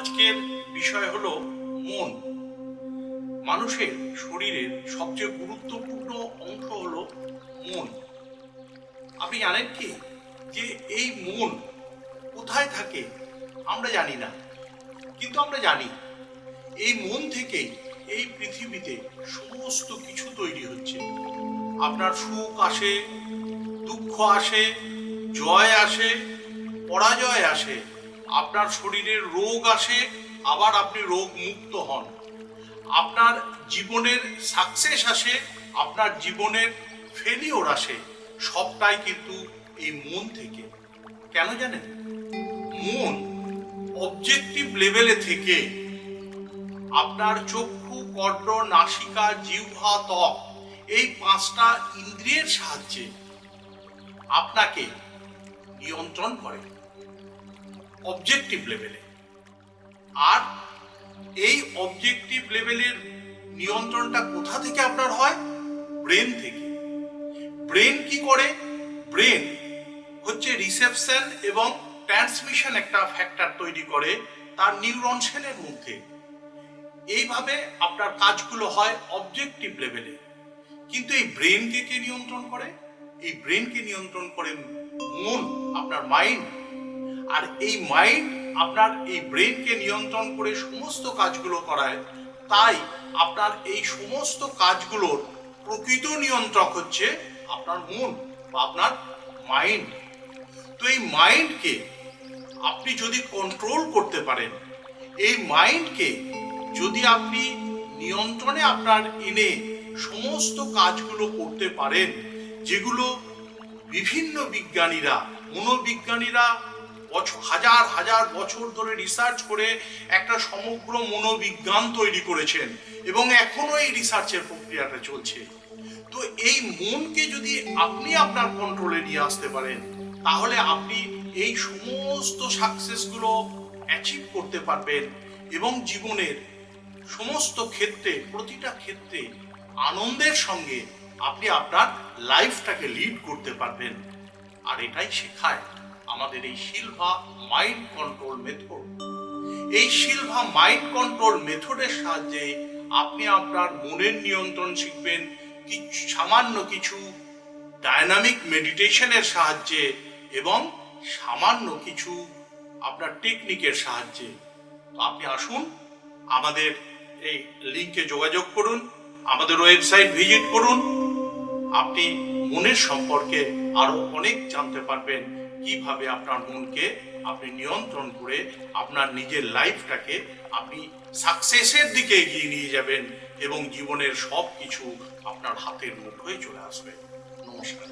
আজকের বিষয় হলো মন। মানুষের শরীরের সবচেয়ে গুরুত্বপূর্ণ অংশ হলো মন। আপনি জানেন কি? যে এই মন কোথায় থাকে আমরা জানি না। কিন্তু আমরা জানি, এই মন থেকেই এই পৃথিবীতে সমস্ত কিছু তৈরি হচ্ছে। আপনার সুখ আসে, দুঃখ আসে, জয় আসে, পরাজয় আসে। আপনার শরীরের রোগ আসে, আবার আপনি রোগ মুক্ত হন। আপনার জীবনের সাকসেস আসে, আপনার জীবনের ফেলিওর আসে। সবটাই কিন্তু এই মন থেকে। কেন জানেন? মন অবজেক্টিভ লেভেলে থেকে আপনার চক্ষু, কর্ণ, নাসিকা, জিহ্বা, ত্বক এই পাঁচটা ইন্দ্রিয়ের সাহায্যে আপনাকে নিয়ন্ত্রণ করে। অবজেক্টিভ লেভেলে আর এই অবজেক্টিভ লেভেলের নিয়ন্ত্রণটা কোথা থেকে আপনার হয়? ব্রেন থেকে। ব্রেন কি করে? ব্রেন হচ্ছে রিসেপশন এবং ট্রান্সমিশন একটা ফ্যাক্টর তৈরি করে তার নিউরন সেলের মধ্যে। এইভাবে আপনার কাজগুলো হয় অবজেক্টিভ লেভেলে কিন্তু এই ব্রেনকে কে নিয়ন্ত্রণ করে? এই ব্রেনকে নিয়ন্ত্রণ করে মন, আপনার মাইন্ড আর এই মাইন্ড আপনার এই ব্রেনকে নিয়ন্ত্রণ করে সমস্ত কাজগুলো করায়, তাই আপনার এই সমস্ত কাজগুলোর প্রকৃত নিয়ন্ত্রক হচ্ছে আপনার মন বা আপনার মাইন্ড তো এই মাইন্ডকে আপনি যদি কন্ট্রোল করতে পারেন, এই মাইন্ডকে যদি আপনি নিয়ন্ত্রণে আপনার এনে সমস্ত কাজগুলো করতে পারেন, যেগুলো বিভিন্ন বিজ্ঞানীরা, মনোবিজ্ঞানীরা বছর, হাজার হাজার বছর ধরে রিসার্চ করে একটা সমগ্র মনোবিজ্ঞান তৈরি করেছেন এবং এখনও এই রিসার্চের প্রক্রিয়াটা চলছে। তো এই মনকে যদি আপনি আপনার কন্ট্রোলে নিয়ে আসতে পারেন, তাহলে আপনি এই সমস্ত সাকসেসগুলো অ্যাচিভ করতে পারবেন এবং জীবনের সমস্ত ক্ষেত্রে, প্রতিটা ক্ষেত্রে আনন্দের সঙ্গে আপনি আপনার লাইফটাকে লিড করতে পারবেন। আর এটাই শেখায়। আমাদের এই শিলভা মাইন্ড কন্ট্রোল মেথড এই শিলভা মাইন্ড কন্ট্রোল মেথডের সাহায্যে আপনি আপনার মনের নিয়ন্ত্রণ শিখবেন, কিছু, সামান্য কিছু ডায়নামিক মেডিটেশনের সাহায্যে এবং সামান্য কিছু আপনার টেকনিকের সাহায্যে। তো আপনি আসুন, আমাদের এই লিঙ্কে যোগাযোগ করুন, আমাদের ওয়েবসাইট ভিজিট করুন। আপনি মনের সম্পর্কে আরও অনেক জানতে পারবেন কীভাবে আপনার মনকে আপনি নিয়ন্ত্রণ করে আপনার নিজের লাইফটাকে আপনি সাকসেসের দিকে এগিয়ে নিয়ে যাবেন এবং জীবনের সব কিছু আপনার হাতের মুঠোয় চলে আসবে। নমস্কার।